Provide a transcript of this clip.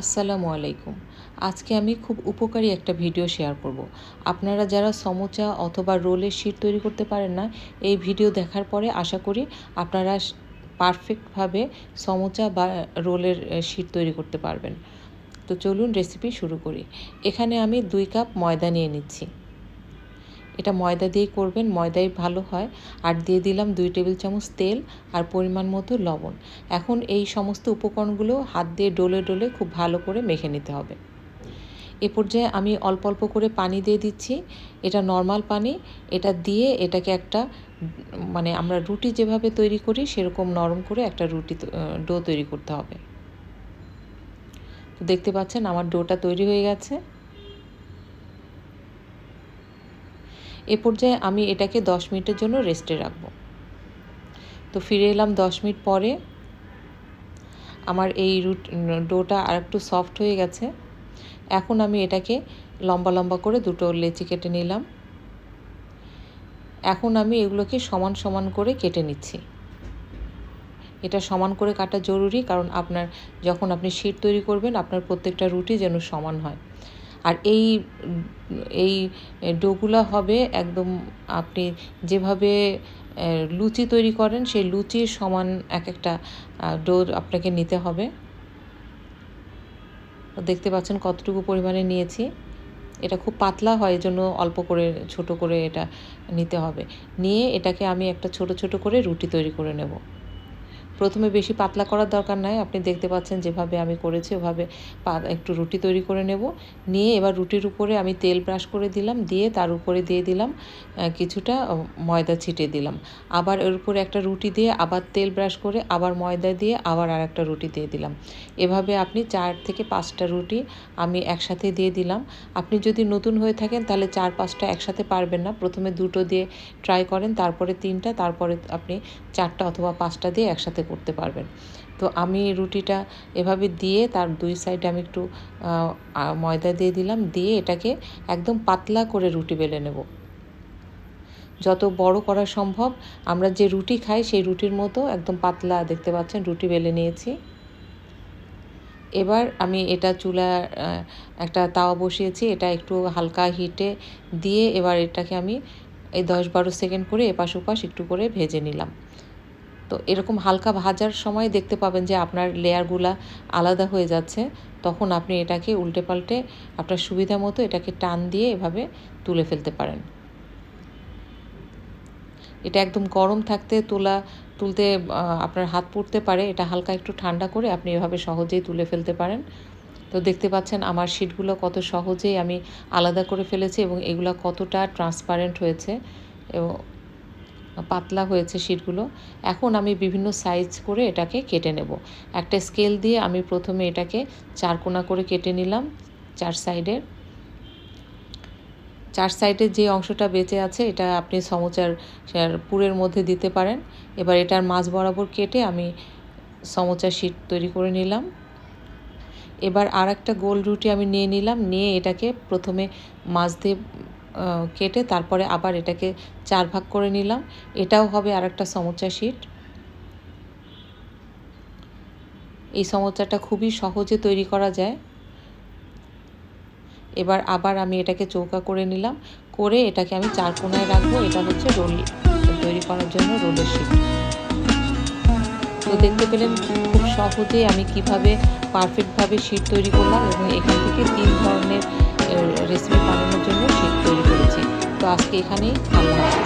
আসসালামু আলাইকুম। আজকে আমি খুব উপকারী একটা ভিডিও শেয়ার করব। আপনারা যারা সমোচা অথবা রোলের শিট তৈরি করতে পারেন না, এই ভিডিও দেখার পরে আশা করি আপনারা পারফেক্টভাবে সমোচা বা রোলের শিট তৈরি করতে পারবেন। তো চলুন রেসিপি শুরু করি। এখানে আমি দুই কাপ ময়দা নিয়ে নিচ্ছি। এটা ময়দা দিয়েই করবেন, ময়দাই ভালো হয়। আর দিয়ে দিলাম দুই টেবিল চামচ তেল আর পরিমাণ মতো লবণ। এখন এই সমস্ত উপকরণগুলো হাত দিয়ে ডলে ডলে খুব ভালো করে মেখে নিতে হবে। এ পর্যায়ে আমি অল্প অল্প করে পানি দিয়ে দিচ্ছি। এটা নর্মাল পানি। এটা দিয়ে এটাকে একটা মানে আমরা রুটি যেভাবে তৈরি করি সেরকম নরম করে একটা রুটি ডো তৈরি করতে হবে। তো দেখতে পাচ্ছেন আমার ডোটা তৈরি হয়ে গেছে। এ পর্যায়ে আমি এটাকে দশ মিনিটের জন্য রেস্টে রাখব। তো ফিরে এলাম দশ মিনিট পরে। আমার এই রুট ডোটা আর একটু সফট হয়ে গেছে। এখন আমি এটাকে লম্বা লম্বা করে দুটো লেচি কেটে নিলাম। এখন আমি এগুলোকে সমান সমান করে কেটে নিচ্ছি। এটা সমান করে কাটা জরুরি কারণ আপনার, যখন আপনি শীট তৈরি করবেন, আপনার প্রত্যেকটা রুটি যেন সমান হয়। আর এই এই ডোগুলা হবে একদম আপনি যেভাবে লুচি তৈরি করেন, সেই লুচির সমান এক একটা ডো আপনাকে নিতে হবে। দেখতে পাচ্ছেন কতটুকু পরিমাণে নিয়েছি। এটা খুব পাতলা হয় জন্য অল্প করে, ছোট করে এটা নিতে হবে। নিয়ে এটাকে আমি একটা ছোট ছোট করে রুটি তৈরি করে নেব। প্রথমে বেশি পাতলা করার দরকার নাই। আপনি দেখতে পাচ্ছেন যেভাবে আমি করেছি, ওভাবে একটু রুটি তৈরি করে নেব। নিয়ে এবার রুটির উপরে আমি তেল ব্রাশ করে দিলাম, দিয়ে তার উপরে দিয়ে দিলাম কিছুটা ময়দা ছিটিয়ে দিলাম। আবার এর উপরে একটা রুটি দিয়ে আবার তেল ব্রাশ করে আবার ময়দা দিয়ে আবার আর একটা রুটি দিয়ে দিলাম। এভাবে আপনি চার থেকে পাঁচটা রুটি আমি একসাথে দিয়ে দিলাম। আপনি যদি নতুন হয়ে থাকেন তাহলে চার পাঁচটা একসাথে পারবেন না। প্রথমে দুটো দিয়ে ট্রাই করেন, তারপরে তিনটা, তারপরে আপনি চারটা অথবা পাঁচটা দিয়ে একসাথে করতে পারবেন। তো আমি রুটিটা এভাবে দিয়ে তার দুই সাইডে আমি একটু ময়দা দিয়ে দিলাম, দিয়ে এটাকে একদম পাতলা করে রুটি বেলে নেব। যত বড় করা সম্ভব, আমরা যে রুটি খাই সেই রুটির মতো একদম পাতলা দেখতে পাচ্ছেন, রুটি বেলে নিয়েছি। এবার আমি এটা চুলা একটা তাওয়া বসিয়েছি, এটা একটু হালকা হিটে দিয়ে এবার এটাকে আমি এই দশ বারো সেকেন্ড করে এপাশ ওপাশ একটু করে ভেজে নিলাম। তো এরকম হালকা ভাজার সময় দেখতে পাবেন যে আপনার লেয়ারগুলা আলাদা হয়ে যাচ্ছে। তখন আপনি এটাকে উল্টে পাল্টে আপনার সুবিধা মতো এটাকে টান দিয়ে এভাবে তুলে ফেলতে পারেন। এটা একদম গরম থাকতে তোলা, তুলতে আপনার হাত পড়তে পারে। এটা হালকা একটু ঠান্ডা করে আপনি এভাবে সহজেই তুলে ফেলতে পারেন। তো দেখতে পাচ্ছেন আমার শিটগুলো কত সহজেই আমি আলাদা করে ফেলেছি এবং এগুলো কতটা ট্রান্সপারেন্ট হয়েছে। এবং পাতলা হয়েছে শিটগুলো। এখন আমি বিভিন্ন সাইজ করে এটাকে কেটে নেব। একটা স্কেল দিয়ে আমি প্রথমে এটাকে চার কোনা করে কেটে নিলাম চার সাইডের চার সাইডের যে অংশটা বেঁচে আছে, এটা আপনি সমোচার পুরের মধ্যে দিতে পারেন। এবার এটার মাছ বরাবর কেটে আমি সমোচার শিট তৈরি করে নিলাম। এবার আর একটা গোল রুটি আমি নিয়ে নিলাম, নিয়ে এটাকে প্রথমে মাছ দিয়ে কেটে তারপরে আবার এটাকে চার ভাগ করে নিলাম। এটাও হবে আর একটা সমোচা শিট। এই সমোচাটা খুবই সহজে তৈরি করা যায়। এবার আবার আমি এটাকে চৌকা করে নিলাম। করে এটাকে আমি চার কোনায় রাখব। এটা হচ্ছে রোল, তৈরি করার জন্য রোলের শিট। তো দেখতে পেলেন খুব সহজেই আমি কীভাবে পারফেক্টভাবে শিট তৈরি করলাম এবং এখান থেকে তিন ধরনের রেসিপি বানানোর জন্য শেক তৈরি করেছি। তো আজকে এখানেই আল্লাহ